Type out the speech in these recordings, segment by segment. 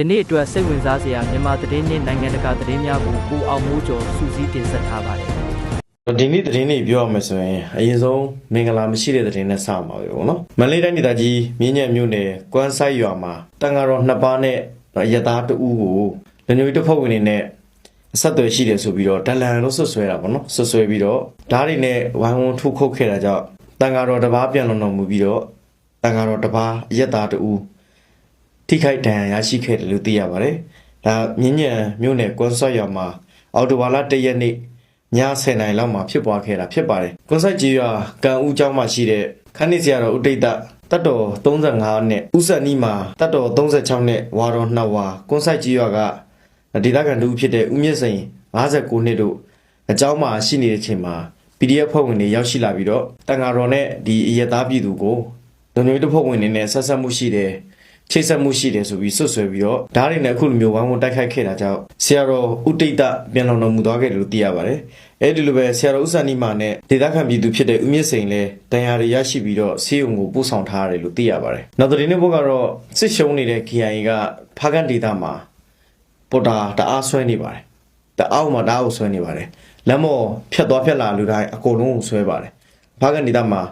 ယနေ့အတွက်စိတ်ဝင်စားစရာမြန်မာသတင်းနှင့်နိုင်ငံတကာသတင်းများကိုကိုအောင်မိုးကျော်စူးစီးတင်ဆက်ထားပါတယ်ဒီနေ့သတင်းလေးပြောရမယ်ဆိုရင်အရင်ဆုံးမင်္ဂလာမရှိတဲ့သတင်းနဲ့စမှာပဲပေါ့နော်မန္တလေးတိုင်းဒေသကြီးမြင်းညက်မြို့နယ်ကွမ်းဆိုင်ရွာမှာတန်ဃာတော်နှစ်ပါးနဲ့ရသားတဦးကိုလူမျိုးတစ်ဖက်ဝင်နေနဲ့အဆက်အသွယ်ရှိတယ်ဆိုပြီးတော့ဒလန်လို့ဆွဆွဲတာပေါ့နော်ဆွဆွဲပြီးတော့ဓာတ်တွေနဲ့ဝိုင်းဝန်းထုတ်ခုတ်ခဲ့တာကြောင့်တန်ဃာတော်တစ်ပါးပြန်လုံတော်မူပြီးတော့တန်ဃာတော်တစ်ပါးရသားတဦး ထိခိုက်ဒဏ်ရာရရှိခဲ့တယ်လို့သိရပါတယ်ဒါမြင်းညက်မြို့နယ်ကွမ်းဆိုင်ရွာမှာအော်တိုဝါလာတရက်နေ့ည10နိုင်လောက်မှာဖြစ်ပွားခဲ့တာဖြစ်ပါတယ်။ကွန်ဆက်ကြီးရွာကံဦးကျောင်းမှာရှိတဲ့ခန်းနေဆရာတော်ဥဒိတ်တတတ်တော်35နဲ့ဥဆက်နီးမှာတတ်တော်36နဲ့ဝါတော်2ဝါကွန်ဆက်ကြီးရွာကဒေသခံတူဖြစ်တဲ့ဦးမြင့်စိန်59နှစ်တို့အကျောင်းမှာရှိနေတဲ့အချိန်မှာ PDF ဖွဲ့ဝင်တွေရောက်ရှိလာပြီးတော့တန်ဃာတော်နဲ့ဒီအယက်သားပြည်သူကိုဒုံညွေတစ်ဖွဲ့ဝင်တွေနဲ့ဆက်ဆက်မှုရှိတယ် ချိတ်ဆက်မှုရှိတယ်ဆိုပြီးဆွတ်ဆွဲပြီးတော့ဓာတ်တွေနဲ့အခုလိုမျိုးဝိုင်းဝန်းတိုက်ခိုက်ခဲ့တာကြောင့်ဆရာတော်ဥတိတ်တပြန်လောင်တော်မူသွားခဲ့တယ်လို့သိရပါတယ်။အဲဒီလိုပဲဆရာတော်ဥစ္စာနီမာနဲ့ဒေသခံပြည်သူဖြစ်တဲ့ဦးမြင့်စိန်လည်းတန်ရာတွေရရှိပြီးတော့ဆေးရုံကိုပို့ဆောင်ထားရတယ်လို့သိရပါတယ်။နောက်သတင်းတစ်ပုဒ်ကတော့စစ်ရှုံးနေတဲ့ KIA ကဖားကန်ဒေသမှာပေါ်တာတအားဆွဲနေပါတယ်။တအားမှာတအားကိုဆွဲနေပါတယ်။လမ်းမော်ဖြတ်သွားဖြတ်လာလူတိုင်းအကုန်လုံးကိုဆွဲပါတယ်။ ဖားကန်ဒေသမှာ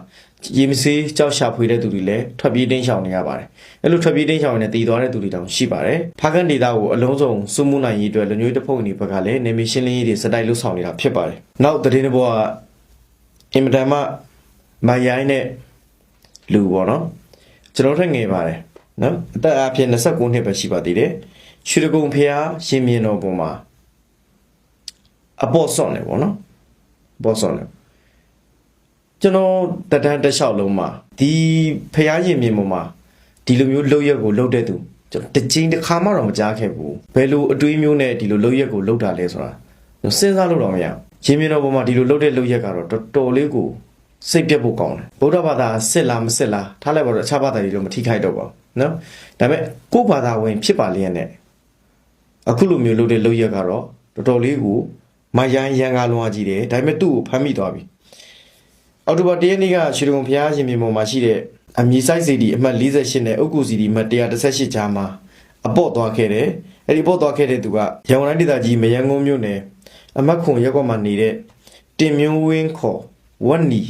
ရေမစေးကြောက်ရှာဖွေတဲ့သူတွေလည်းထွက်ပြေးတင်းရှောင်နေရပါတယ်။အဲ့လိုထွက်ပြေးတင်းရှောင်နေတည်သွားတဲ့သူတွေတောင်ရှိပါတယ်။ဖားကန်ဒေသကိုအလုံးစုံစုမှုနိုင်ရေးအတွက်လူမျိုးတစ်ဖုံနေဘက်ကလည်းနေမီရှင်းလင်းရေးတွေစတိုက်လှုပ်ဆောင်နေတာဖြစ်ပါတယ်။နောက်သတင်းတစ်ပုဒ်ကအင်မတန်မှမရိုင်းတဲ့လူပေါ့နော်။ကျွန်တော်ထက်ငယ်ပါတယ်နော်။အသက်အပြင်29နှစ်ပဲရှိပါသေးတယ်။ရွှေတကုံဖျားရှင်မြင်းတော်ပေါ်မှာအပေါ်ဆော့နေပေါ့နော်။ပေါ်ဆော့နေ ကျွန်တော်တဒန်းတစ်လျှောက်လုံးမှာဒီဖျားရင်မြင်ပေါ်မှာဒီလိုမျိုးလှုပ်ရက်ကိုလှုပ်တဲ့သူကျွန်တော်တစ်ချိန်တစ်ခါမှတော့မကြားခဲ့ဘူးဘယ်လိုအတွေးမျိုးနဲ့ဒီလိုလှုပ်ရက်ကိုလှုပ်တာလဲဆိုတာကျွန်တော်စဉ်းစားလို့တော့မရဘူးရင်မြင်တော်ပေါ်မှာဒီလိုလှုပ်တဲ့လှုပ်ရက်ကတော့တော်တော်လေးကိုစိတ်ပြတ်ဖို့ကောင်းတယ်ဗုဒ္ဓဘာသာစစ်လားမစစ်လားထားလိုက်ပါတော့အခြားဘာသာတွေတော့မထိခိုက်တော့ပါဘူးနော်ဒါပေမဲ့ကိုယ့်ဘာသာဝင်ဖြစ်ပါလျက်နဲ့အခုလိုမျိုးလှုပ်တဲ့လှုပ်ရက်ကတော့တော်တော်လေးကိုမယန်းရန်ကားလွန်အားကြီးတယ်ဒါပေမဲ့သူ့ကိုဖမ်းမိသွားပြီ အော်တိုဘာတရက်နေ့ကရွှေဒဂုံဖျားရှင်မြေပေါ်မှာရှိတဲ့အမီဆိုင်စီဒီအမှတ်48နဲ့အုတ်ကူစီဒီအမှတ်118ကြားမှာအပေါ့သွားခဲ့တယ်။အဲ့ဒီပေါ့သွားခဲ့တဲ့သူကရန်ကုန်တိုင်းဒေသကြီးမယန်းကုန်းမြို့နယ်အမတ်ခွန်ရက်ကွက်မှာနေတဲ့တင်မျိုးဝင်းခေါ်ဝက်နီ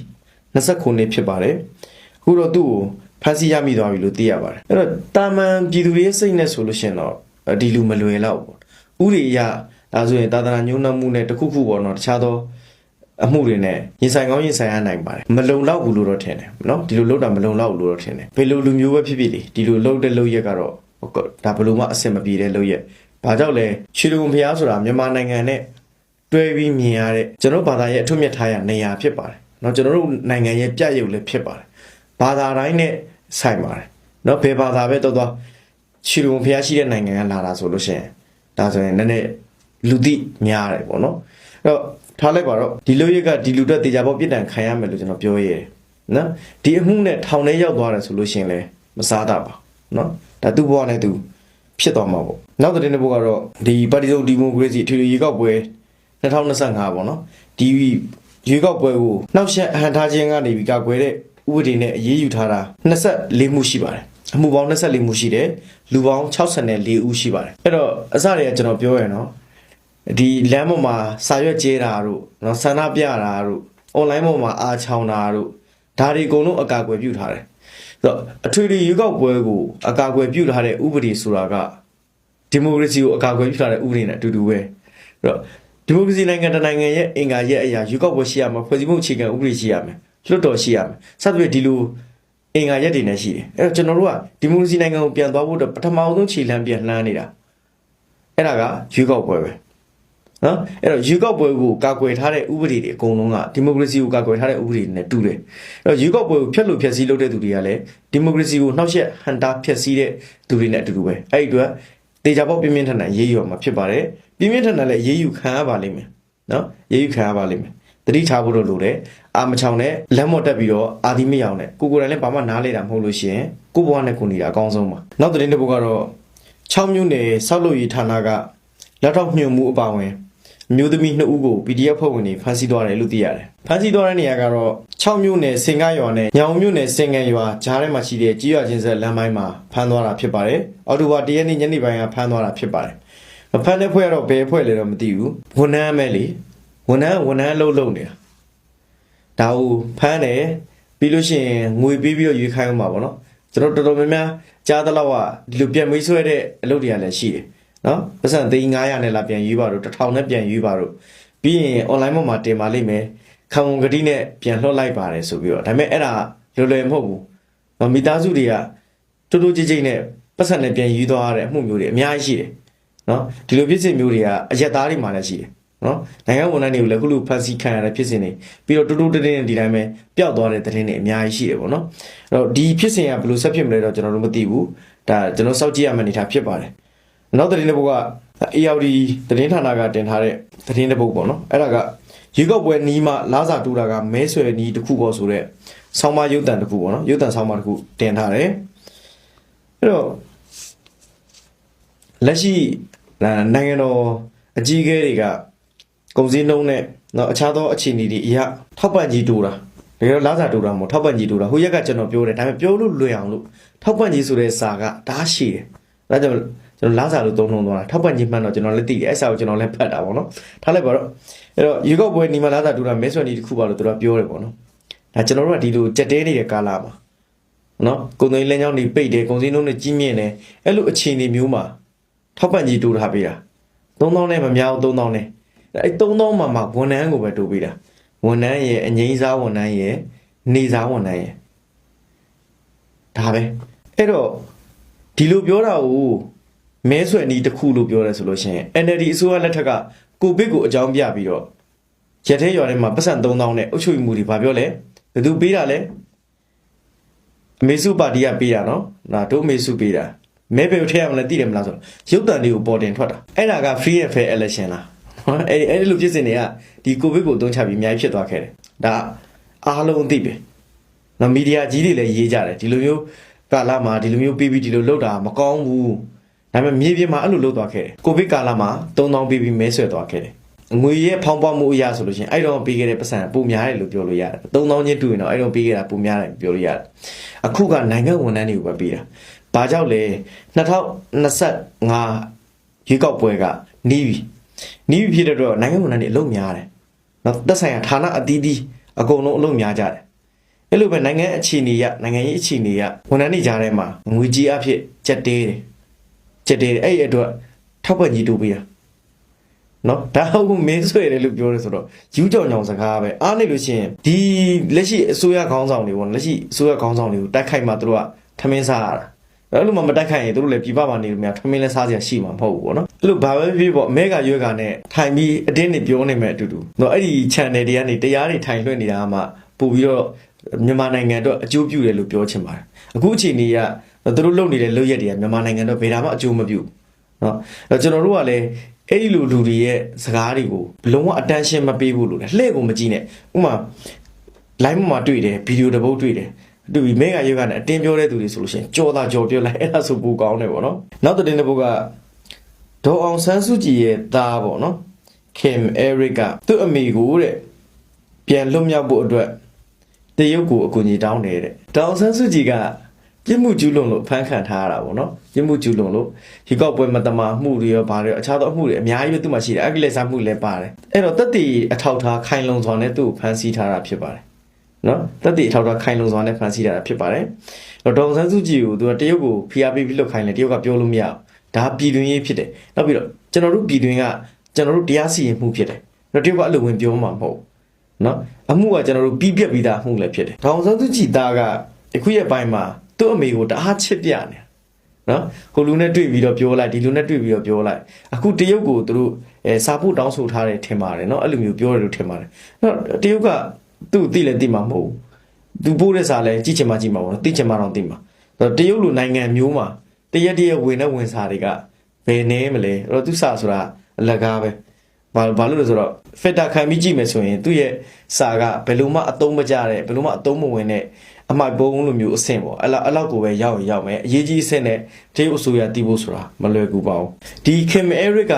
29နှစ်ဖြစ်ပါတယ်။အခုတော့သူ့ကိုဖမ်းဆီးရမိသွားပြီလို့သိရပါတယ်။အဲ့တော့တာမန်ပြည်သူတွေရဲ့စိတ်နဲ့ဆိုလို့ရှရင်တော့ဒီလူမလွယ်တော့ဘူး။ဥရိယဒါဆိုရင်သာသနာညှိုးနှံမှုနဲ့တခုခုပေါ့နော်တခြားသော အမှုတွေနဲ့ရင်ဆိုင်ကောင်းရင်ဆိုင်ရနိုင်ပါတယ်မလုံလောက်ဘူးလို့တော့ထင်တယ်နော်ဒီလိုလောက်တာမလုံလောက်ဘူးလို့တော့ထင်တယ်ဘယ်လိုလူမျိုးပဲဖြစ်ဖြစ်လေဒီလိုလောက်တဲ့လောက်ရက်ကတော့ဒါဘယ်လိုမှအဆင်မပြေတဲ့လောက်ရက်ဘာကြောင့်လဲရွှေဒဂုံဖျားဆိုတာမြန်မာနိုင်ငံနဲ့တွဲပြီးမြင်ရတဲ့ကျွန်တော်ဘာသာရဲ့အထွတ်မြတ်ထားရနေရာဖြစ်ပါတယ်နော်ကျွန်တော်တို့နိုင်ငံရဲ့ပြရုပ်လည်းဖြစ်ပါတယ်ဘာသာတိုင်းနဲ့ဆိုင်ပါတယ်နော်ဘယ်ဘာသာပဲတော့တော့ရွှေဒဂုံဖျားရှိတဲ့နိုင်ငံကလာတာဆိုလို့ရှိရင်ဒါဆိုရင်နည်းနည်းလူသိများတယ်ပေါ့နော်အဲ့တော့ ထားလိုက်ပါတော့ဒီလိုရက်ကဒီလူတက်တေချာပေါက်ပြစ်ဒဏ်ခံရမယ်လို့ကျွန်တော်ပြောရဲတယ်နော်ဒီအမှုနဲ့ထောင်ထဲရောက်သွားတယ်ဆိုလို့ရှိရင်လည်းမစားတာပါနော်ဒါသူ့ဘဝနဲ့သူဖြစ်သွားမှာပေါ့နောက်တဲ့တဲ့ဘုကတော့ဒီပါတီစုံဒီမိုကရေစီအထွေထွေရေကောက်ပွဲ2025ပေါ့နော်ဒီရေကောက်ပွဲကိုနှောက်ယှက်အဟန်ထားခြင်းကနေပြီးကကွယ်တဲ့ဥပဒေနဲ့အရေးယူထားတာ24မှုရှိပါတယ်အမှုပေါင်း24မှုရှိတယ်လူပေါင်း64ဦးရှိပါတယ်အဲ့တော့အစတွေကကျွန်တော်ပြောရရင်နော် ဒီလမ်းပေါ်မှာစာရွက်ကျဲတာတို့နော်ဆန္ဒပြတာတို့ online ပေါ်မှာအားချောင်းတာတို့ဒါတွေအကုန်လုံးအကာအကွယ်ပြုထားတယ်ဆိုတော့အထွေထွေရွေးကောက်ပွဲကိုအကာအကွယ်ပြုထားတဲ့ဥပဒေဆိုတာကဒီမိုကရေစီကိုအကာအကွယ်ပြုထားတဲ့ဥပဒေနဲ့အတူတူပဲအဲ့တော့ဒီမိုကရေစီနိုင်ငံတစ်နိုင်ငံရဲ့အင်္ဂါရဲ့အရာရွေးကောက်ပွဲရှိရမှာဖွဲ့စည်းမှုအခြေခံဥပဒေရှိရမယ်လွတ်တော်ရှိရမယ်စသဖြင့်ဒီလိုအင်္ဂါရက်တွေနဲ့ရှိတယ်အဲ့တော့ကျွန်တော်တို့ကဒီမိုကရေစီနိုင်ငံကိုပြန်သွားဖို့အတွက်ပထမဆုံးခြေလှမ်းပြန်လှမ်းနေတာအဲ့ဒါကရွေးကောက်ပွဲပဲ နော်အဲ့တော့ယူကောက်ပွဲကိုကာကွယ်ထားတဲ့ဥပဒေတွေအကုန်လုံးကဒီမိုကရေစီကိုကာကွယ်ထားတဲ့ဥပဒေတွေနဲ့တူတယ်အဲ့တော့ယူကောက်ပွဲကိုဖျက်လို့ဖျက်ဆီးလုပ်တဲ့သူတွေကလည်းဒီမိုကရေစီကိုနှောက်ယှက်ဟန်တာဖျက်ဆီးတဲ့သူတွေနဲ့အတူတူပဲအဲ့ဒီအတွက်တေချာပေါက်ပြင်းပြင်းထန်ထန်ရေးယူရမှာဖြစ်ပါတယ်ပြင်းပြင်းထန်ထန်လည်းရေးယူခံရပါလိမ့်မယ်နော်ရေးယူခံရပါလိမ့်မယ်တတိထားဖို့တော့လိုတယ်အာမချောင်နဲ့လက်မော့တက်ပြီးတော့အာဒီမရောင်နဲ့ကိုကိုယ်တိုင်လည်းဘာမှနားလေတာမဟုတ်လို့ရှိရင်ကိုဘွားနဲ့ကိုနေတာအကောင်းဆုံးပါနောက်သတင်းတစ်ပုဒ်ကတော့6မြို့နယ်ဆောက်လုပ်ရေးဌာနကလက်ထောက်ညွှန်မှုအပါအဝင် မျိုးသမီး2ဦးကို PDF ဖွဲ့ဝင်တွေဖမ်းဆီးသွားတယ်လို့သိရတယ်ဖမ်းဆီးသွားတဲ့နေရာကတော့6မြို့နယ်စင်ကားရွာနဲ့ညောင်မြို့နယ်စင်ကန်ရွာကြားထဲမှာရှိတဲ့ကြီးရွာချင်းဆက်လမ်းပိုင်းမှာဖမ်းသွားတာဖြစ်ပါတယ်အော်တိုဘာ1ရက်နေ့ညနေပိုင်းကဖမ်းသွားတာဖြစ်ပါတယ်မဖမ်းတဲ့ဖွဲ့ကတော့ဘယ်ဖွဲ့လဲတော့မသိဘူးဝန်ထမ်းမဲလေဝန်ထမ်းဝန်ထမ်းအလုပ်လုပ်နေတာဒါကိုဖမ်းတယ်ပြီးလို့ရှိရင်ငွေပေးပြီးတော့ရွေးခိုင်းအောင်ပါဗောနော်ကျွန်တော်တော်တော်များများကြားသလောက်ကဒီလိုပြန်မေးဆွဲတဲ့အလုပ်တွေကလည်းရှိတယ် နော်ပတ်စံသိန်း900နဲ့လာပြန်ရွေးပါတော့1000နဲ့ပြန်ရွေးပါတော့ပြီးရင် online ပေါ်မှာတင်ပါလိမ့်မယ်ခံဝန်ကတိနဲ့ပြန်လွှတ်လိုက်ပါတယ်ဆိုပြီးတော့ဒါပေမဲ့အဲ့ဒါလွယ်လွယ်မဟုတ်ဘူးနော်မိသားစုတွေကတူတူကြိတ်ကြိတ်နဲ့ပတ်စံနဲ့ပြန်ယူသွားရတဲ့အမှုမျိုးတွေအများကြီးရှိတယ်နော်ဒီလိုဖြစ်စဉ်မျိုးတွေကအရက်သားတွေမှလည်းရှိတယ်နော်နိုင်ငံဝန်ထမ်းတွေကိုလည်းခုလိုဖန်ဆီးခံရတဲ့ဖြစ်စဉ်တွေပြီးတော့တူတူတင်းတင်းဒီတိုင်းပဲပျောက်သွားတဲ့သတင်းတွေအများကြီးရှိတယ်ပေါ့နော်အဲ့တော့ဒီဖြစ်စဉ်ကဘယ်လိုဆက်ဖြစ်မလဲတော့ကျွန်တော်တို့မသိဘူးဒါကျွန်တော်စောင့်ကြည့်ရမယ့်အနေအထားဖြစ်ပါတယ် နောက်သတင်းတစ်ပုဒ်က ARD သတင်းဌာနကတင်ထားတဲ့သတင်းတစ်ပုဒ်ပေါ့နော်အဲ့ဒါကရေကောက်ပွဲနီးမှလာစာတူတာကမဲဆွယ်နီးတစ်ခုပေါ့ဆိုတော့ဆောင်းမရုပ်တံတစ်ခုပေါ့နော်ရုပ်တံဆောင်းမတစ်ခုတင်ထားတယ်အဲ့တော့လက်ရှိနာနိုင်ငံတော်အကြီးအကဲတွေကကုန်စည်နှုန်းနဲ့နော်အခြားသောအခြေအနေတွေအရာထောက်ပံ့ကြီးတိုးတာတကယ်တော့လာစာတိုးတာမဟုတ်ထောက်ပံ့ကြီးတိုးတာဟိုရက်ကကျွန်တော်ပြောတယ်ဒါပေမဲ့ပြောလို့လွယ်အောင်လို့ထောက်ပံ့ကြီးဆိုတဲ့စာကဒါရှိတယ်ဒါကြောင့် ကျွန်တော်လာစာလို့သုံးနှုံသွားတာထောက်ပံ့ကြီးမှန်တော့ကျွန်တော်လည်းသိတယ်အဲ့စာကိုကျွန်တော်လည်းဖတ်တာပေါ့နော်ထားလိုက်ပါတော့အဲ့တော့ရေကောက်ပွဲနီမလာစာတိုးတာမဲဆွယ်နီတစ်ခုပါလို့သူတို့ကပြောတယ်ပေါ့နော်ဒါကျွန်တော်တို့ကဒီလိုကြက်တဲနေတဲ့ကာလမှာနော်ကုန်သွယ်ရေးလမ်းကြောင်းတွေပိတ်တယ်ကုန်စည်နှုန်းတွေကြီးမြင့်တယ်အဲ့လိုအခြေအနေမျိုးမှာထောက်ပံ့ကြီးတိုးထားပေးတာ3000နဲ့မများဘူး3000နဲ့အဲ3000မှာမှဝန်ထမ်းကိုပဲတိုးပေးတာဝန်ထမ်းရဲ့အငိမ့်စားဝန်ထမ်းရဲ့နေစားဝန်ထမ်းရဲ့ဒါပဲအဲ့တော့ဒီလိုပြောတာကို မဲဆွယ်နီးတစ်ခုလို့ပြောရဲဆိုလို့ရှိရင် NLD အစိုးရလက်ထက်ကကိုဗစ်ကိုအကြောင်းပြပြီးတော့ရက်သေးရွာထဲမှာပတ်စံ3000နဲ့အုပ်ချုပ်မှုတွေဘာပြောလဲဘယ်သူပေးတာလဲအမေစုပါတီကပေးတာနော်ဒါတို့အမေစုပေးတာမဲပေကိုထည့်ရမလဲသိတယ်မလားဆိုတော့ရုပ်တံတွေကိုပေါ်တင်ထွက်တာအဲ့ဒါက free and fair election လားဟောအဲ့အဲ့ဒီလိုဖြစ်စဉ်တွေကဒီကိုဗစ်ကိုအသုံးချပြီးအများကြီးဖြစ်သွားခဲ့တယ်ဒါအားလုံးအသိပဲနော်မီဒီယာကြီးတွေလည်းရေးကြတယ်ဒီလိုမျိုးကာလမှာဒီလိုမျိုးပြီးပြီးဒီလိုလုပ်တာမကောင်းဘူး ဒါပေမဲ့မြေပြင်မှာအဲ့လိုလုပ်သွားခဲ့တယ်ကိုဗစ်ကာလမှာ3000ပြီးပြီးမဲဆွဲသွားခဲ့တယ်ငွေရဲ့ဖောင်းပွားမှုအရာဆိုလို့ရှိရင်အဲ့တော့ပေးခဲ့တဲ့ပတ်စံပုံများတယ်လို့ပြောလို့ရတယ်3000ချင်းတူရင်တော့အဲ့တော့ပေးခဲ့တာပုံများတယ်ပြောလို့ရတယ်အခုကနိုင်ငံဝန်ထမ်းတွေကိုပဲပေးတာဘာကြောင့်လဲ2025ရွေးကောက်ပွဲကနီးပြီနီးပြီဖြစ်တဲ့အတွက်နိုင်ငံဝန်ထမ်းတွေအလုပ်များတယ်နော်သက်ဆိုင်ရာဌာနအသီးသီးအကုန်လုံးအလုပ်များကြတယ်အဲ့လိုပဲနိုင်ငံအခြေအနေရနိုင်ငံရေးအခြေအနေရဝန်ထမ်းတွေကြားထဲမှာငွေကြီးအဖြစ်ကြက်တဲတယ် ကြက်တဲတယ်အဲ့ဒီအတွက်ထောက်ပံ့ကြီးတိုးပေးတာနော်ဒါဟုတ်မင်းဆွဲတယ်လို့ပြောတယ်ဆိုတော့ယူကြောင်ကြောင်စကားပဲအားနေလို့ရှိရင်ဒီလက်ရှိအစိုးရခေါင်းဆောင်တွေပေါ့လက်ရှိအစိုးရခေါင်းဆောင်တွေကိုတိုက်ခိုက်မှသူတို့ကထမင်းစားရတာအဲ့လိုမှမတိုက်ခိုက်ရင်သူတို့လည်းပြပမှာနေလို့များထမင်းလဲစားစရာရှိမှာမဟုတ်ဘူးပေါ့နော်အဲ့လိုဘာပဲဖြစ်ပေါ့အမေကရွက်ကနဲ့ထိုင်ပြီးအတင်းနေပြောနေမဲ့အတူတူနော်အဲ့ဒီ channel တွေကနေတရားတွေထိုင်လွှင့်နေတာမှပို့ပြီးတော့မြန်မာနိုင်ငံအတွက်အကျိုးပြုတယ်လို့ပြောချင်ပါတယ်အခုအချိန်ကြီးက သူတို့လုပ်နေတဲ့လုပ်ရက်တွေကမြန်မာနိုင်ငံအတွက်ဘယ်ဒါမှအကျိုးမပြုဘူးနော်အဲ့ကျွန်တော်တို့ကလည်းအဲ့ဒီလိုလူတွေရဲ့စကားတွေကိုလုံးဝ attention မပေးဘူးလို့လေလှည့်ကိုမကြည့်နဲ့ဥပမာ live မှာတွေ့တယ်ဗီဒီယိုတစ်ပုတ်တွေ့တယ်တူပြီးမဲကရွက်ကနေအတင်းပြောတဲ့သူတွေဆိုလို့ရှိရင်ကြော်တာကြော်ပြောလိုက်အဲ့ဒါဆိုပူကောင်းတယ်ပေါ့နော်နောက်တဲ့တစ်ပုတ်ကဒေါ်အောင်ဆန်းစုကြည်ရဲ့သားပေါ့နော်ခင်အဲရစ်ကသူ့အမိကိုတဲ့ပြန်လွတ်မြောက်ဖို့အတွက်တရုတ်ကိုအကူအညီတောင်းတယ်တဲ့ဒေါ်အောင်ဆန်းစုကြည်က ပြစ်မှုကျူးလွန်လို့ဖမ်းခံထားရတာပေါ့နော်ပြစ်မှုကျူးလွန်လို့ဒီကောက်ပွဲမတမာမှုတွေရောဘာတွေရောအခြားသောအမှုတွေအများကြီးပဲသူ့မှာရှိတယ်အကလက်စားမှုလည်းပါတယ်အဲ့တော့တက်တီအထောက်ထားခိုင်လုံစွာနဲ့သူ့ကိုဖမ်းဆီးထားတာဖြစ်ပါတယ်နော်တက်တည်အထောက်ထားခိုင်လုံစွာနဲ့ဖန်ဆီးတာဖြစ်ပါတယ်။တော့ဒေါအောင်ဆန်းစုကြည်ကိုသူကတရုတ်ကိုဖိအားပေးပြီးလှုပ်ခိုင်းတယ်တရုတ်ကပြောလို့မရဘူး။ဒါပြည်တွင်းရေးဖြစ်တယ်။နောက်ပြီးတော့ကျွန်တော်တို့ပြည်တွင်းကကျွန်တော်တို့တရားစီရင်မှုဖြစ်တယ်။တော့တရုတ်ကအလိုဝင်ပြောမှာမဟုတ်ဘူး။နော်အမှုကကျွန်တော်တို့ပြီးပြက်ပြီးသားမှုလည်းဖြစ်တယ်။ဒေါအောင်ဆန်းစုကြည်သားကအခုရဲ့ပိုင်းမှာ သူ့အမေကိုတအားချစ်ပြနေနော်ဟိုလူနဲ့တွေ့ပြီးတော့ပြောလိုက်ဒီလူနဲ့တွေ့ပြီးတော့ပြောလိုက်အခုတရုတ်ကိုသူတို့အဲစာဖို့တောင်းဆိုထားတယ်ထင်ပါတယ်နော်အဲ့လိုမျိုးပြောတယ်လို့ထင်ပါတယ်နော်တရုတ်ကသူ့သိလည်းသိမှာမဟုတ်ဘူးသူပို့တဲ့စာလည်းကြည့်ချင်မှကြည့်မှာပေါ့နော်သိချင်မှတော့သိမှာအဲ့တော့တရုတ်လိုနိုင်ငံမျိုးမှာတရက်တရက်ဝင်တဲ့ဝင်စာတွေကဘယ်နေမလဲအဲ့တော့သူစာဆိုတာအလကားပဲဘာဘာလို့လဲဆိုတော့ဖက်တာခံပြီးကြည့်မယ်ဆိုရင်သူ့ရဲ့စာကဘယ်လိုမှအသုံးမကျတဲ့ဘယ်လိုမှအသုံးမဝင်တဲ့ အမိုက်ပုံးလိုမျိုးအဆင့်ပေါ့အဲ့လောက်အဲ့လောက်ကိုပဲရောက်ရင်ရောက်မယ်အရေးကြီးအဆင့်နဲ့တရုတ်အစိုးရတည်ဖို့ဆိုတာမလွယ်ကူပါဘူးဒီခင်မအဲရစ်က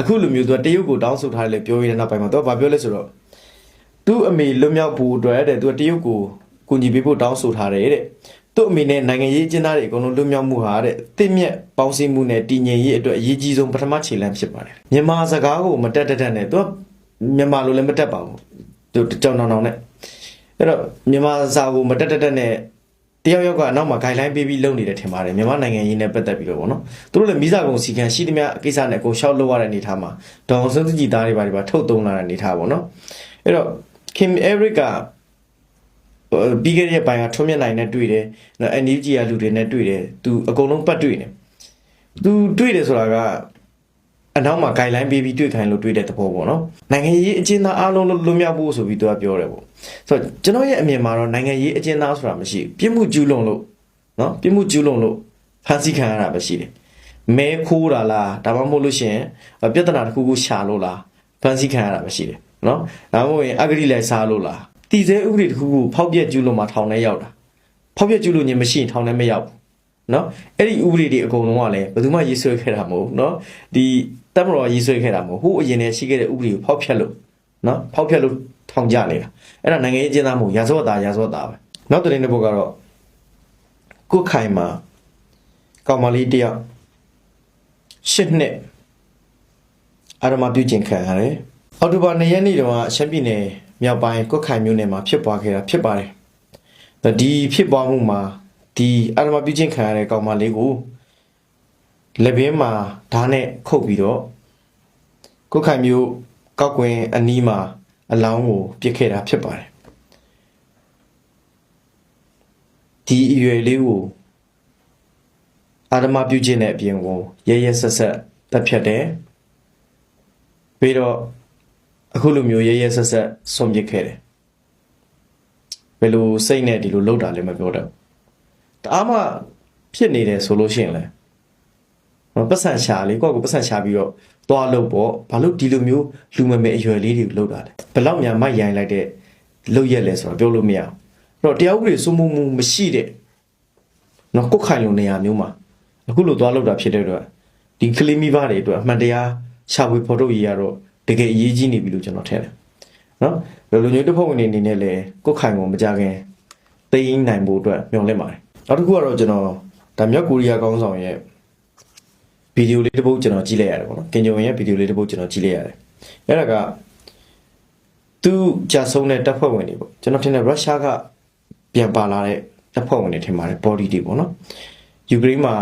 အခုလိုမျိုးသူကတရုတ်ကိုတောင်းဆိုထားတယ်လို့ပြောရတဲ့နောက်ပိုင်းမှာသူကဘာပြောလဲဆိုတော့သူ့အမေလွတ်မြောက်ဖို့အတွက်တဲ့သူကတရုတ်ကိုကူညီပေးဖို့တောင်းဆိုထားတယ်တဲ့သူ့အမေနဲ့နိုင်ငံရေးအကျဉ်းသားတွေအကုန်လုံးလွတ်မြောက်မှုဟာတဲ့တင့်မြက်ပေါင်းစည်းမှုနဲ့တည်ငြိမ်ရေးအတွက်အရေးကြီးဆုံးပထမခြေလှမ်းဖြစ်ပါတယ်မြန်မာစကားကိုမတက်တက်တက်နဲ့သူကမြန်မာလိုလည်းမတက်ပါဘူးသူကြောင်တောင်တောင်နဲ့ အဲ့တော့မြန်မာစာကိုမတက်တက်တက်နဲ့တယောက်ယောက်ကနောက်မှာ guideline ပေးပြီးလုပ်နေတယ်ထင်ပါတယ်မြန်မာနိုင်ငံရေးနဲ့ပတ်သက်ပြီးတော့ဗောနော်သူတို့လည်းမိစားကုံစီကံရှိသမျှအကိစ္စနဲ့ကိုရှောက်လုပ်ရတဲ့အနေထားမှာဒေါအောင်ဆန်းစုကြည်သားတွေပါတွေပါထုတ်သုံးလာတဲ့အနေထားဗောနော်အဲ့တော့ Kim Eric ကဟိုပြီးခဲ့တဲ့ဘိုင်ကထွန်းမြတ်နိုင်နဲ့တွေ့တယ်နော် NUG ကလူတွေနဲ့တွေ့တယ်သူအကုန်လုံးပတ်တွေ့နေသူတွေ့တယ်ဆိုတာက အနောက်မှာ guideline ပေးပြီးတွေ့ခိုင်းလို့တွေ့တဲ့သဘောပေါ့နော်နိုင်ငံရေးအကျဉ်းသားအားလုံးလွတ်မြောက်ဖို့ဆိုပြီးသူကပြောတယ်ပေါ့ဆိုတော့ကျွန်တော်ရဲ့အမြင်မှာတော့နိုင်ငံရေးအကျဉ်းသားဆိုတာမရှိဘူးပြစ်မှုကျူးလွန်လို့နော်ပြစ်မှုကျူးလွန်လို့ဖမ်းဆီးခံရတာပဲရှိတယ်မဲခိုးတာလားဒါမှမဟုတ်လို့ရှိရင်ပြဿနာတစ်ခုခုရှာလို့လားဖမ်းဆီးခံရတာပဲရှိတယ်နော်ဒါမှမဟုတ်ရင်အဂတိလိုက်စားလို့လားတည်ဆဲဥပဒေတစ်ခုခုဖောက်ပြက်ကျူးလွန်မှထောင်ထဲရောက်တာဖောက်ပြက်ကျူးလွန်ခြင်းမရှိရင်ထောင်ထဲမရောက်ဘူး နော်အဲ့ဒီဥပဒေတွေအကုန်လုံးကလည်းဘယ်သူမှရေးဆွဲခဲ့တာမဟုတ်ဘူးနော်ဒီတပ်မတော်ကရေးဆွဲခဲ့တာမဟုတ်ဟိုးအရင်တည်းရှိခဲ့တဲ့ဥပဒေကိုဖောက်ဖျက်လို့နော်ဖောက်ဖျက်လို့ထောင်ကြနေတာအဲ့ဒါနိုင်ငံရေးအကျဉ်းသားမဟုတ်ရာဇဝတ်သားရာဇဝတ်သားပဲနောက်တစ်တဲ့ဘုတ်ကတော့ကုတ်ခိုင်မှာကောင်မလေးတယောက်ရှစ်နှစ်အာရမပြုကျင်ခံရတယ်အော်တိုဘာ၂ရက်နေ့တုန်းကရှမ်းပြည်နယ်မြောက်ပိုင်းကုတ်ခိုင်မြို့နယ်မှာဖြစ်ပွားခဲ့တာဖြစ်ပါတယ်ဒီဖြစ်ပွားမှုမှာ ဒီအာရမပြုချင်းခံရတဲ့ကောင်မလေးကိုလက်ဘင်းမှာဓာတ်နဲ့ခုတ်ပြီးတော့ကုတ်ခိုင်မျိုးကောက်ကွင်းအနီးမှာအလောင်းကိုပြစ်ခဲ့တာဖြစ်ပါတယ်ဒီအရွယ်လေးကိုအာရမပြုချင်းတဲ့အပြင်ကိုရဲရဲဆက်ဆက်တက်ဖြတ်တယ်ပြီးတော့အခုလိုမျိုးရဲရဲဆက်ဆက်ဆုံးပစ်ခဲ့တယ်ဘယ်လိုစိတ်နဲ့ဒီလိုလောက်တာလဲမပြောတော့ တအားမှဖြစ်နေတယ်ဆိုလို့ရှိရင်လဲနော်ပတ်စံရှာလေးကိုယ့်ကိုပတ်စံရှာပြီးတော့သွားလို့ပေါ့ဘာလို့ဒီလိုမျိုးလူမမဲအရွယ်လေးတွေကိုလောက်တာလဲဘယ်လောက်များမိုက်ရိုင်းလိုက်တဲ့လောက်ရက်လဲဆိုတော့ပြောလို့မရဘူးအဲ့တော့တရားဥပဒေစိုးမိုးမှုမရှိတဲ့နော်ကုတ်ခိုင်လုံနေရာမျိုးမှာအခုလိုသွားလောက်တာဖြစ်တဲ့အတွက်ဒီကလေးမိဘတွေအတွက်အမှန်တရားရှာဖွေဖော်ထုတ်ရေးရတော့တကယ်အရေးကြီးနေပြီလို့ကျွန်တော်ထင်တယ်နော်လူညွတ်တစ်ဖက်ဝင်နေအနေနဲ့လည်းကိုယ်ခိုင်ကိုမကြခင်သိမ်းနိုင်ဖို့အတွက်မျှော်လင့်ပါတယ် နောက်တစ်ခုကတော့ကျွန်တော်ဒါမြောက်ကိုရီးယားကောင်းဆောင်ရဲ့ဗီဒီယိုလေးတစ်ပုဒ်ကျွန်တော်ကြည့်လိုက်ရတယ်ပေါ့နော်ကင်ဂျုံရဲ့ဗီဒီယိုလေးတစ်ပုဒ်ကျွန်တော်ကြည့်လိုက်ရတယ်အဲ့ဒါကသူကြာဆုံးတဲ့တပ်ဖွဲ့ဝင်တွေပေါ့ကျွန်တော်ထင်တယ်ရုရှားကပြန်ပါလာတဲ့တပ်ဖွဲ့ဝင်တွေထင်ပါတယ် body တွေပေါ့နော်ယူကရိန်းမှာ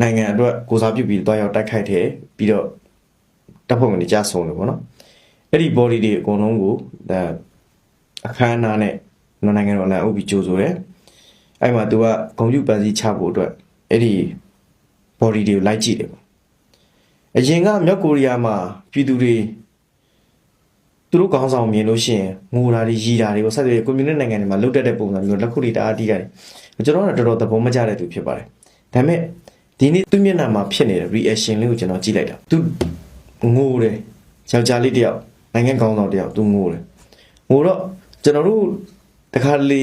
နိုင်ငံအတွက်ကိုစားပြုပြီးတွားရောက်တိုက်ခိုက်တယ်ပြီးတော့တပ်ဖွဲ့ဝင်တွေကြာဆုံးတယ်ပေါ့နော်အဲ့ဒီ body တွေအကုန်လုံးကိုဒါအခမ်းအနားနဲ့နော်နိုင်ငံတော်လမ်းအုပ်ပြီးကြိုးဆိုတယ်။ အဲ့မှာ तू ကဂုံပြူပန်းစည်းချဖို့အတွက်အဲ့ဒီ body တွေကိုလိုက်ကြည့်တယ်ပေါ့။အရင်ကမြောက်ကိုရီးယားမှာပြည်သူတွေသူတို့ခေါင်းဆောင်မြင်လို့ရှိရင်ငိုတာတွေရီတာတွေပေါ့ဆက်သွယ်ကွန်မြူနစ်နိုင်ငံတွေမှာလုတ်တက်တဲ့ပုံစံမျိုးလက်ခုပ်တွေတအားတီးတာတွေကျွန်တော်ကတော့တော်တော်သဘောမကျတဲ့သူဖြစ်ပါတယ်။ဒါပေမဲ့ဒီနေ့သူ့မျက်နှာမှာဖြစ်နေတဲ့ reaction လေးကိုကျွန်တော်ကြည့်လိုက်တာ။ तू ငိုတယ်ယောက်ျားလေးတယောက်နိုင်ငံကောင်းဆောင်တယောက်သူငိုတယ်ငိုတော့ကျွန်တော်တို့တခါလေ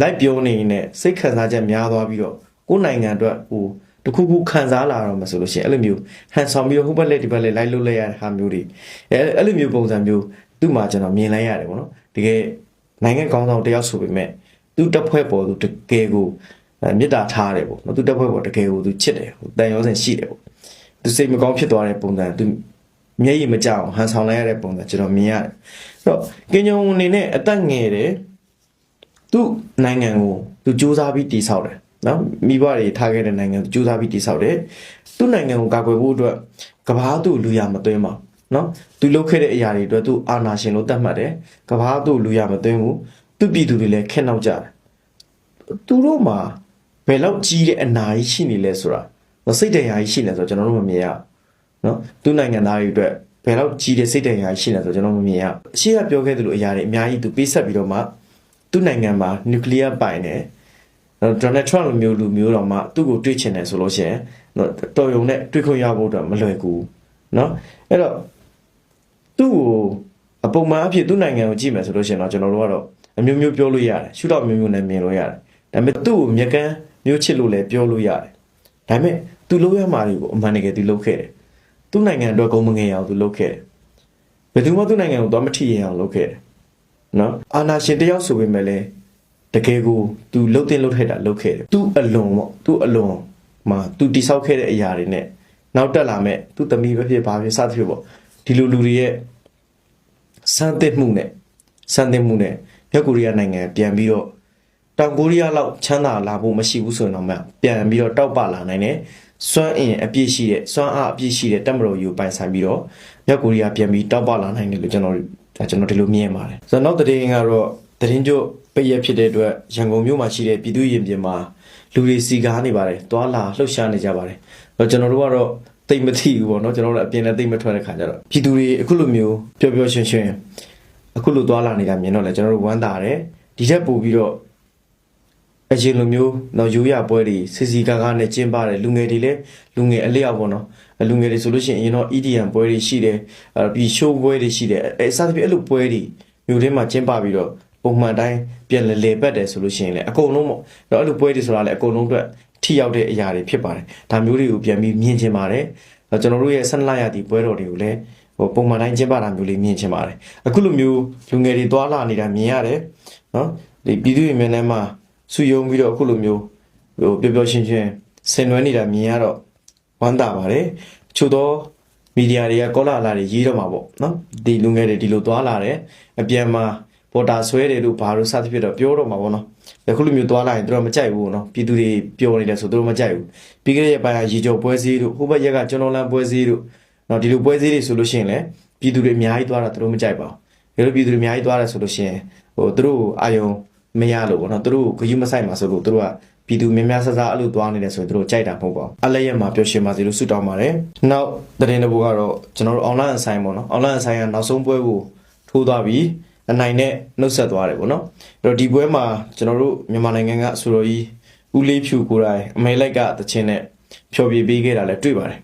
လိုက်ပြောနေနေစိတ်ခံစားချက်များသွားပြီးတော့ကိုယ်နိုင်ငံအတွက်ဟိုတခုခုခံစားလာတော့မှဆိုလို့ရှိရင်အဲ့လိုမျိုးဟန်ဆောင်ပြီးတော့ဟိုဘက်လက်ဒီဘက်လက်လိုက်လို့လိုက်ရတဲ့ဟာမျိုးတွေအဲအဲ့လိုမျိုးပုံစံမျိုးသူ့မှာကျွန်တော်မြင်လိုက်ရတယ်ပေါ့နော်တကယ်နိုင်ငံကောင်းဆောင်တယောက်ဆိုပေမဲ့သူ့တက်ဖွဲ့ပေါ်သူတကယ်ကိုအဲမေတ္တာထားတယ်ပေါ့နော်သူတက်ဖွဲ့ပေါ်တကယ်ကိုသူချစ်တယ်ဟိုတန်ရောစင်ရှိတယ်ပေါ့သူစိတ်မကောင်းဖြစ်သွားတဲ့ပုံစံသူမျက်ရည်မကြောက်ဟန်ဆောင်လိုက်ရတဲ့ပုံစံကျွန်တော်မြင်ရတယ်အဲ့တော့ကင်ဂျုံအနေနဲ့အသက်ငယ်တယ် သူ့နိုင်ငံကိုသူစူးစမ်းပြီးတည်ဆောက်တယ်နော်မိဘတွေထားခဲ့တဲ့နိုင်ငံကိုစူးစမ်းပြီးတည်ဆောက်တယ်သူ့နိုင်ငံကိုကာကွယ်ဖို့အတွက်ကဘာသူ့လူရမသွင်းပါနော်သူလုပ်ခဲ့တဲ့အရာတွေအတွက်သူအာနာရှင်လို့သတ်မှတ်တယ်ကဘာသူ့လူရမသွင်းဘူးသူ့ပြည်သူတွေလည်းခက်နောက်ကြတယ်သူတို့မှာဘယ်လောက်ကြီးတဲ့အနာကြီးရှိနေလဲဆိုတာမစိတ်တရားကြီးရှိနေဆိုတော့ကျွန်တော်တို့မမြင်ရဘူးနော်သူ့နိုင်ငံသားတွေအတွက်ဘယ်တော့ကြီးတဲ့စိတ်တရားရှိလဲဆိုကျွန်တော်မမြင်ရအရှိကပြောခဲ့သလိုအရာတွေအများကြီးသူပေးဆက်ပြီးတော့မှ သူ့နိုင်ငံမှာနျူကလ িয়ার ပိုင်တယ်နော်ဒေါ်နယ်ထရန့်လိုမျိုးလူမျိုးတော့မှသူ့ကိုတွေးချင်တယ်ဆိုလို့ရှိရင်နော်တော်ရုံနဲ့တွေးခွင့်ရဖို့တော့မလွယ်ကူနော်အဲ့တော့သူ့ကိုအပုံမှန်အဖြစ်သူ့နိုင်ငံကိုကြည့်မယ်ဆိုလို့ရှိရင်တော့ကျွန်တော်တို့ကတော့အမျိုးမျိုးပြောလို့ရတယ်ရှုတော့မျိုးမျိုးနဲ့မြင်လို့ရတယ်ဒါပေမဲ့သူ့ကိုမြက်ကန်းမျိုးချစ်လို့လည်းပြောလို့ရတယ်ဒါပေမဲ့သူလုံးရမှာတွေကိုအမှန်တကယ်သူလုပ်ခဲ့တယ်သူသူ့နိုင်ငံအတွက်ဂုဏ်မငယ်အောင်သူလုပ်ခဲ့တယ်ဘယ်သူမှသူ့နိုင်ငံကိုတော့မထိရင်အောင်လုပ်ခဲ့တယ် နော်အာနာရှင်တယောက်ဆိုပေမဲ့လည်းတကယ်ကိုသူလှုပ်တင်လှုပ်ထိုက်တာလှုပ်ခဲ့တယ်သူ့အလွန်ပေါ့သူ့အလွန်မှာသူတိဆောက်ခဲ့တဲ့အရာတွေနဲ့နောက်တက်လာမဲ့သူ့သမီးပဲဖြစ်ပါဖြစ်စသဖြင့်ပေါ့ဒီလိုလူတွေရဲ့စမ်းသစ်မှုနဲ့စမ်းသစ်မှုနဲ့မြောက်ကိုရီးယားနိုင်ငံပြန်ပြီးတော့တောင်ကိုရီးယားလောက်ချမ်းသာလာဖို့မရှိဘူးဆိုရင်တော့မှပြန်ပြီးတော့တောက်ပလာနိုင်တယ်စွမ်းအင်အပြည့်ရှိတဲ့စွမ်းအားအပြည့်ရှိတဲ့တက်မတော်ယူပိုင်ဆိုင်ပြီးတော့မြောက်ကိုရီးယားပြန်ပြီးတောက်ပလာနိုင်တယ်လို့ကျွန်တော် ဒါကျွန်တော်ဒီလိုမြင်ပါတယ်ဆိုတော့နောက်သတင်းကတော့သတင်းကျုပ်ပိတ်ရက်ဖြစ်တဲ့အတွက်ရန်ကုန်မြို့မှာရှိတဲ့ပြည်သူ့ရင်ပြင်မှာလူတွေစီကားနေပါတယ်တွာလာလှုပ်ရှားနေကြပါတယ်တော့ကျွန်တော်တို့ကတော့တိတ်မသိဘူးပေါ့နော်ကျွန်တော်တို့အပြင်လည်းတိတ်မထွက်တဲ့ခါကျတော့ပြည်သူတွေအခုလိုမျိုးပျော်ပျော်ရွှင်ရွှင်အခုလိုတွာလာနေတာမြင်တော့လေကျွန်တော်တို့ဝမ်းသာတယ်ဒီထက်ပိုပြီးတော့အရင်လိုမျိုးတော့ရိုးရပွဲတွေစီစီကားကားနဲ့ကျင်းပါတယ်လူငယ်တွေလည်းလူငယ်အလျောက်ပေါ့နော်အဲ လူငယ်တွေဆိုလို့ရှိရင်အရင်တော့ EDM ပွဲတွေရှိတယ်အဲပြီး show ပွဲတွေရှိတယ်အဲစသဖြင့်အဲ့လိုပွဲတွေမျိုးထဲမှာကျင်းပပြီးတော့ပုံမှန်တိုင်းပြန်လေလေပတ်တယ်ဆိုလို့ရှိရင်လည်းအကုန်လုံးပေါ့တော့အဲ့လိုပွဲတွေဆိုတာလည်းအကုန်လုံးအတွက်ထိရောက်တဲ့အရာတွေဖြစ်ပါတယ်ဒါမျိုးတွေကိုပြန်ပြီးမြင်ချင်ပါတယ်အဲကျွန်တော်တို့ရဲ့ဆက်လက်ရသည့်ပွဲတော်တွေကိုလည်းဟိုပုံမှန်တိုင်းကျင်းပတာမျိုးလေးမြင်ချင်ပါတယ်အခုလိုမျိုးလူငယ်တွေသွားလာနေတာမြင်ရတယ်နော်ဒီပြည်သူ့ရင်မြင်ထဲမှာဆူယုံပြီးတော့အခုလိုမျိုးဟိုပျော်ပျော်ရွှင်ရွှင်ဆင်နွှဲနေတာမြင်ရတော့ ဝမ်းသာပါတယ်။ချို့သောမီဒီယာတွေကကောလာလာတွေရေးတော့မှာပေါ့နော်။ဒီလူငယ်တွေဒီလိုသွားလာတယ်အပြန်မှာပေါ်တာဆွဲတယ်လို့ဘာလို့စသဖြင့်တော့ပြောတော့မှာပေါ့နော်။အခုလိုမျိုးသွားလာရင်သူတို့မကြိုက်ဘူးနော်။ပြည်သူတွေပျော်နေတယ်ဆိုသူတို့မကြိုက်ဘူး။ပြီးခဲ့တဲ့ရက်ပိုင်းကရေကြောပွဲစည်းတို့ဟိုဘက်ရက်ကကျွန်တော်လန်းပွဲစည်းတို့နော်ဒီလိုပွဲစည်းတွေဆိုလို့ရှိရင်လည်းပြည်သူတွေအများကြီးသွားတာသူတို့မကြိုက်ပါဘူး။ဒါလိုပြည်သူတွေအများကြီးသွားတယ်ဆိုလို့ရှိရင်ဟိုသူတို့အာယုံမရလို့ပေါ့နော်သူတို့ဂယုမဆိုင်မှာဆိုလို့သူတို့က ပြည်သူများများဆဆအဲ့လိုသွားနေတယ်ဆိုရင်သူတို့ကြိုက်တာမဟုတ်ပါဘူးအလည်းရမှာပျော်ရွှင်ပါစေလို့ဆုတောင်းပါတယ်နောက်သတင်းတစ်ပုဒ်ကတော့ကျွန်တော်တို့ online အဆိုင်ပေါ့နော် online အဆိုင်ကနောက်ဆုံးပွဲကိုထိုးသွားပြီးအနိုင်နဲ့နှုတ်ဆက်သွားတယ်ပေါ့နော်အဲ့တော့ဒီပွဲမှာကျွန်တော်တို့မြန်မာနိုင်ငံကအဆိုတော်ကြီးဦးလေးဖြူကိုယ်တိုင်အမေလိုက်ကတခြင်းနဲ့ဖျော်ပြပေးခဲ့တာလည်းတွေ့ပါတယ်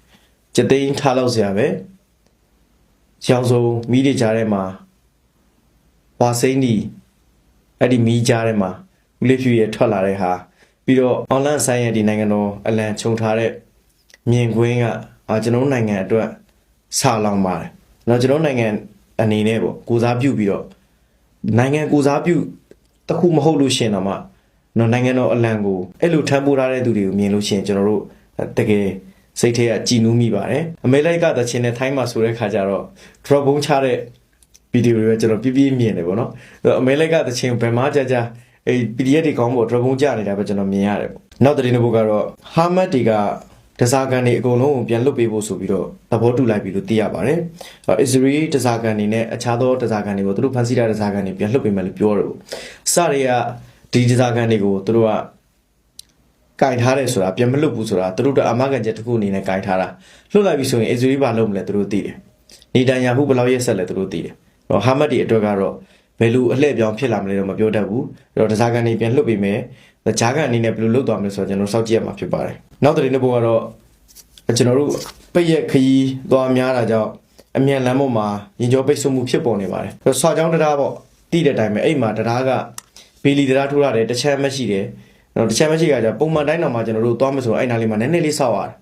စက်သိန်းထားလောက်စရာပဲရောင်စုံမိတွေကြားထဲမှာဝါစိမ့်ဒီအဲ့ဒီမီးကြားထဲမှာဦးလေးဖြူရဲ့ထွက်လာတဲ့ဟာ ပြီးတော့ online ဆိုင်ရဲ့ဒီနိုင်ငံတော်အလံခြုံထားတဲ့မြင်ကွင်းကအာကျွန်တော်တို့နိုင်ငံအတွက်ဆာလောင်ပါတယ်။တော့ကျွန်တော်တို့နိုင်ငံအနေနဲ့ပေါ့ကိုစားပြုပြီးတော့နိုင်ငံကိုစားပြုတစ်ခုမဟုတ်လို့ရှင်တော့မှနော်နိုင်ငံတော်အလံကိုအဲ့လိုထမ်းပိုးထားတဲ့သူတွေကိုမြင်လို့ရှိရင်ကျွန်တော်တို့တကယ်စိတ်ထဲကကြည်နူးမိပါတယ်။အမေရိကသချင်းနဲ့ထိုင်းမှာဆိုတဲ့ခါကျတော့ drop ဘုံချတဲ့ဗီဒီယိုတွေပဲကျွန်တော်ပြပြမြင်တယ်ပေါ့နော်အဲ့တော့အမေရိကသချင်းဘယ်မှာကြကြ အဲ့ PDF တွေကောင်းဖို့ dragon ကြနေတာပဲကျွန်တော်မြင်ရတယ်ပေါ့နောက်သတင်းတစ်ပုဒ်ကတော့ဟာမတ်တွေကဒဇာကန်တွေအကုန်လုံးကိုပြန်လွတ်ပေးဖို့ဆိုပြီးတော့သဘောတူလိုက်ပြီလို့သိရပါတယ်။အဲအစ္စရေးဒဇာကန်တွေနဲ့အခြားသောဒဇာကန်တွေကိုသူတို့ဖန်ဆီးထားတဲ့ဒဇာကန်တွေပြန်လွတ်ပေးမယ်လို့ပြောတယ်ပေါ့။စတွေကဒီဒဇာကန်တွေကိုသူတို့ကကင်ထားတယ်ဆိုတာပြန်မလွတ်ဘူးဆိုတာသူတို့ကအမကန်ချက်တစ်ခုအနေနဲ့ကင်ထားတာလွတ်လိုက်ပြီဆိုရင်အစ္စရေးဘာလုပ်မလဲသူတို့သိတယ်။နေတန်ယာဟုဘယ်လောက်ရက်ဆက်လဲသူတို့သိတယ်။တော့ဟာမတ်တွေအတွက်ကတော့ ဘယ်လိုအလှည့်ပြောင်းဖြစ်လာမလဲတော့မပြောတတ်ဘူး။အဲ့တော့ဒဇာကန်တွေပြန်လွတ်ပေးမယ်။ဂျာကန်အနေနဲ့ဘယ်လိုလုပ်သွားမလဲဆိုတော့ကျွန်တော်စောင့်ကြည့်ရမှာဖြစ်ပါတယ်။နောက်သတင်းတစ်ပုဒ်ကတော့ကျွန်တော်တို့ပိတ်ရက်ခရီးသွားများတာကြောင့်အမြန်လမ်းပေါ်မှာရင်ကျော်ပိတ်ဆို့မှုဖြစ်ပေါ်နေပါတယ်။အဲ့တော့ဆွာချောင်းတရားပေါ့တိတဲ့အတိုင်းပဲအဲ့မှာတရားကဘီလီတရားထိုးရတယ်တစ်ချမ်းမရှိတယ်။အဲ့တော့တစ်ချမ်းမရှိကကြပုံမှန်တိုင်းတော့မှကျွန်တော်တို့သွားမယ်ဆိုတော့အဲ့နားလေးမှာနည်းနည်းလေးစောက်ရတယ်။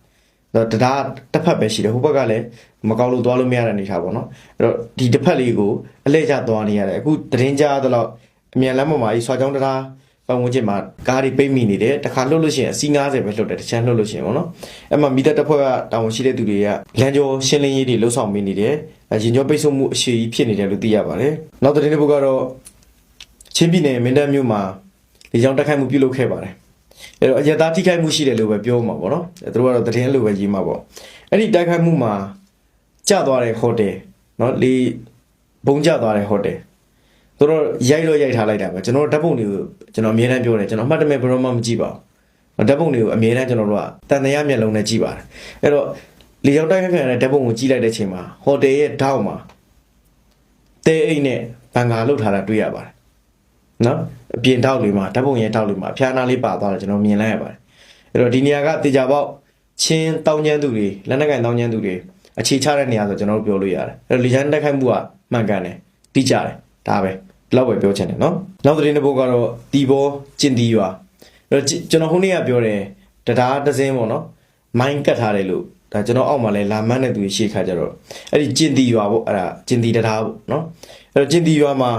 တော့တရားတစ်ဖက်ပဲရှိတယ်ဟိုဘက်ကလည်းမကောက်လို့သွားလို့မရတဲ့အနေထားပေါ့နော်အဲ့တော့ဒီတစ်ဖက်လေးကိုအလဲကျသွားနေရတယ်အခုသတင်းကြားတော့အမြန်လမ်းပေါ်မှာဒီဆွာချောင်းတရားပတ်ဝန်းကျင်မှာကားတွေပိတ်မိနေတယ်တခါလှုပ်လို့ရှိရင်အစီး90ပဲလှုပ်တယ်တစ်ချမ်းလှုပ်လို့ရှိရင်ပေါ့နော်အဲ့မှာမိသက်တစ်ဖွဲ့ကတာဝန်ရှိတဲ့သူတွေကလမ်းကျော်ရှင်းလင်းရေးတွေလှုပ်ဆောင်ပေးနေတယ်ရင်ကျော်ပိတ်ဆို့မှုအရှိကြီးဖြစ်နေတယ်လို့သိရပါတယ်နောက်သတင်းတစ်ပုဒ်ကတော့ချင်းပြည်နယ်မင်းတပ်မြို့မှာလေကြောင်းတိုက်ခိုက်မှုပြုလုပ်ခဲ့ပါတယ် အဲ့တော့အရသာထိခိုက်မှုရှိတယ်လို့ပဲပြောမှာပေါ့နော်သူတို့ကတော့သတင်းလို့ပဲရေးမှာပေါ့အဲ့ဒီတိုက်ခိုက်မှုမှာကျသွားတဲ့ဟိုတယ်နော်လေဘုံကျသွားတဲ့ဟိုတယ်သူတို့ရိုက်လို့ရိုက်ထားလိုက်တာပဲကျွန်တော်ဓာတ်ပုံတွေကိုကျွန်တော်အမြဲတမ်းပြောတယ်ကျွန်တော်အမှတ်တမဲ့ဘယ်တော့မှမကြည့်ပါဘူးဓာတ်ပုံတွေကိုအမြဲတမ်းကျွန်တော်တို့ကတန်တရားမျက်လုံးနဲ့ကြည့်ပါတယ်အဲ့တော့လေကြောင်းတိုက်ခိုက်ခံရတဲ့ဓာတ်ပုံကိုကြည့်လိုက်တဲ့ချိန်မှာဟိုတယ်ရဲ့ဓာတ်မှာတဲအိတ်နဲ့ဘန်ကာလုတ်ထားတာတွေ့ရပါတယ်နော် အပြင်ထောက်လေးမှာဓာတ်ပုံရဲ့ထောက်လေးမှာအဖျားနာလေးပါသွားတယ်ကျွန်တော်မြင်လိုက်ရပါတယ်အဲ့တော့ဒီနေရာကတေချာပေါက်ချင်းတောင်းကျန်းသူတွေလက်နက်ကင်တောင်းကျန်းသူတွေအခြေချတဲ့နေရာဆိုကျွန်တော်တို့ပြောလို့ရတယ်အဲ့တော့လေချမ်းတိုက်ခိုက်မှုကမှန်ကန်တယ်တိကျတယ်ဒါပဲဒီလောက်ပဲပြောချင်တယ်နော်နောက်သတင်းတစ်ပုဒ်ကတော့တီဘောကျင်တီရွာအဲ့တော့ကျွန်တော်ခုနေ့ကပြောတယ်တရားတစ်စင်းပေါ့နော်မိုင်းကတ်ထားတယ်လို့ဒါကျွန်တော်အောက်မှာလဲလာမန်းတဲ့သူတွေရှိခါကြတော့အဲ့ဒီကျင်တီရွာပေါ့အဲ့ဒါကျင်တီတထားပေါ့နော်အဲ့တော့ကျင်တီရွာမှာ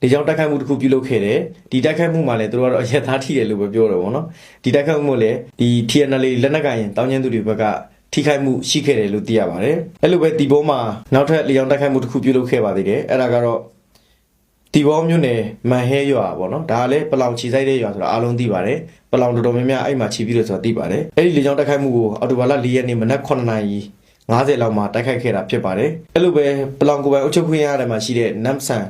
ဒီကြောင့်တိုက်ခိုက်မှုတစ်ခုပြုလုပ်ခဲ့တယ်ဒီတိုက်ခိုက်မှုမှာလည်းသူတို့ကတော့အရက်သားထိတယ်လို့ပဲပြောတယ်ပေါ့နော်ဒီတိုက်ခိုက်မှုလည်းဒီ TNL လက်နက်ကရင်တောင်းကျင်းသူတွေဘက်ကထိခိုက်မှုရှိခဲ့တယ်လို့သိရပါတယ်အဲ့လိုပဲဒီဘောမှာနောက်ထပ်လေကြောင်းတိုက်ခိုက်မှုတစ်ခုပြုလုပ်ခဲ့ပါသေးတယ်အဲ့ဒါကတော့တီဘောမြို့နယ်မန်ဟဲရွာပေါ့နော်ဒါကလည်းပလောင်ခြီဆိုင်တဲ့ရွာဆိုတာအားလုံးသိပါတယ်ပလောင်တော်တော်များများအဲ့မှာခြီပြီးလို့ဆိုတာသိပါတယ်အဲ့ဒီလေကြောင်းတိုက်ခိုက်မှုကိုအော်တိုဘာလ၄ရက်နေ့မနက်9:00နာရီ90လောက်မှာတိုက်ခိုက်ခဲ့တာဖြစ်ပါတယ်အဲ့လိုပဲပလောင်ကိုယ်ပိုင်အုပ်ချုပ်ခွင့်ရတဲ့မှာရှိတဲ့နမ်ဆန်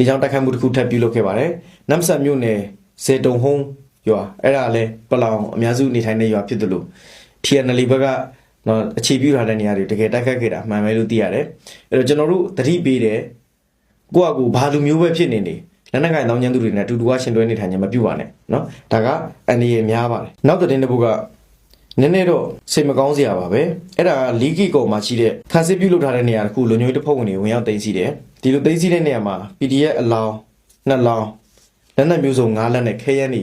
လေကြောင်းတိုက်ခိုက်မှုတစ်ခုထပ်ပြုလုပ်ခဲ့ပါတယ်။နမ်ဆန်မြို့နယ်ဇေတုံဟုံးရွာအဲ့ဒါလည်းပလောင်အများစုနေထိုင်တဲ့ရွာဖြစ်တယ်လို့ TNL ဘက်ကနော်အခြေပြုထားတဲ့နေရာတွေတကယ်တိုက်ခတ်ခဲ့တာမှန်ပဲလို့သိရတယ်။အဲ့တော့ကျွန်တော်တို့သတိပေးတယ်ကိုယ့်အကူဘာလူမျိုးပဲဖြစ်နေနေလက်နက်ကင်တောင်းကျမ်းသူတွေနဲ့အတူတူကရှင်တွဲနေထိုင်ခြင်းမပြုပါနဲ့နော်ဒါကအန္တရာယ်များပါတယ်နောက်တဲ့တဲ့ဘုကနည်းနည်းတော့စိတ်မကောင်းစရာပါပဲအဲ့ဒါလီဂီကောင်မှာရှိတဲ့ခန်းစစ်ပြုလုပ်ထားတဲ့နေရာတစ်ခုလူမျိုးတစ်ဖုတ်ဝင်တွေဝင်ရောက်တင်စီတယ် ဒီလိုသိသိတဲ့နေရာမှာ PDF အလောင်းနှစ်လောင်းလက်နက်မျိုးစုံ၅လက်နဲ့ခဲရန်နေ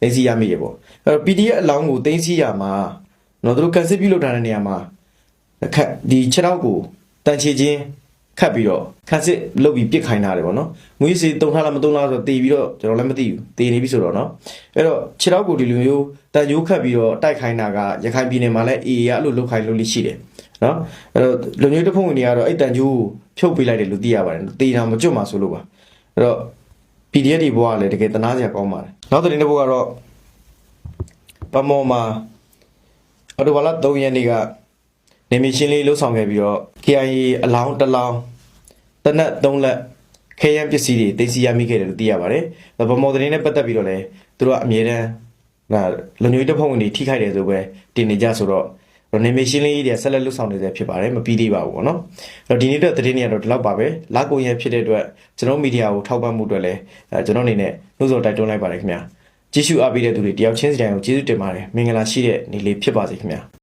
သိသိရမိရပေါ့အဲ PDF အလောင်းကိုသိသိရမှာနော်တို့ကန်စစ်ပြုလုပ်ထားတဲ့နေရာမှာအခက်ဒီခြေထောက်ကိုတန်ချေချင်းခတ်ပြီးတော့ခန်းစစ်လုတ်ပြီးပြစ်ခိုင်းထားတယ်ပေါ့နော်ငွေစီတုံထားလားမတုံလားဆိုတော့တေပြီးတော့ကျွန်တော်လည်းမသိဘူးတေနေပြီဆိုတော့နော်အဲ့တော့ခြေထောက်ကိုဒီလိုမျိုးတန်ကြိုးခတ်ပြီးတော့တိုက်ခိုင်းတာကရခိုင်ပြည်နယ်မှာလည်း AA ကအဲ့လိုလုတ်ခိုင်းလို့လိရှိတယ် နော်အဲ့တော့လူမျိုးတစ်ဖုံဝင်တွေကတော့အဲ့တန်ကြိုးကိုဖြုတ်ပေးလိုက်တယ်လို့သိရပါတယ်တေးတာမကြွတ်မှာဆိုလို့ပါအဲ့တော့ PDF ဒီဘွားကလည်းတကယ်တနာစရာကောင်းပါတယ်နောက်သတင်းတစ်ပုဒ်ကတော့ပမော်မှာအော်တိုဘာလ3ရက်နေ့ကနေမီရှင်းလေးလှုပ်ဆောင်ခဲ့ပြီးတော့ KIA အလောင်းတစ်လောင်းတနက်3လက်ခဲယမ်းပစ္စည်းတွေတင်စီရမိခဲ့တယ်လို့သိရပါတယ်။ဗမော်သတင်းနဲ့ပတ်သက်ပြီးတော့လည်းသူတို့ကအမြဲတမ်းဟာလူမျိုးတစ်ဖုံဝင်တွေထိခိုက်တယ်ဆိုပဲတင်နေကြဆိုတော့ နေမီရှင်းလေးတွေဆက်လက်လှုပ်ဆောင်နေသေးဖြစ်ပါတယ်မပြီးသေးပါဘူးပေါ့နော်။အဲ့တော့ဒီနေ့တော့သတင်းတွေကတော့ဒီလောက်ပါပဲ။လာကုန်ရဖြစ်တဲ့အတွက်ကျွန်တော်မီဒီယာကိုထောက်ပံ့မှုအတွက်လည်းအဲကျွန်တော်အနေနဲ့နှုတ်ဆော်တိုက်တွန်းလိုက်ပါတယ်ခင်ဗျာ။ကြည့်ရှုအားပေးတဲ့သူတွေတယောက်ချင်းစီတိုင်းကိုကျေးဇူးတင်ပါတယ်။မင်္ဂလာရှိတဲ့နေ့လေးဖြစ်ပါစေခင်ဗျာ။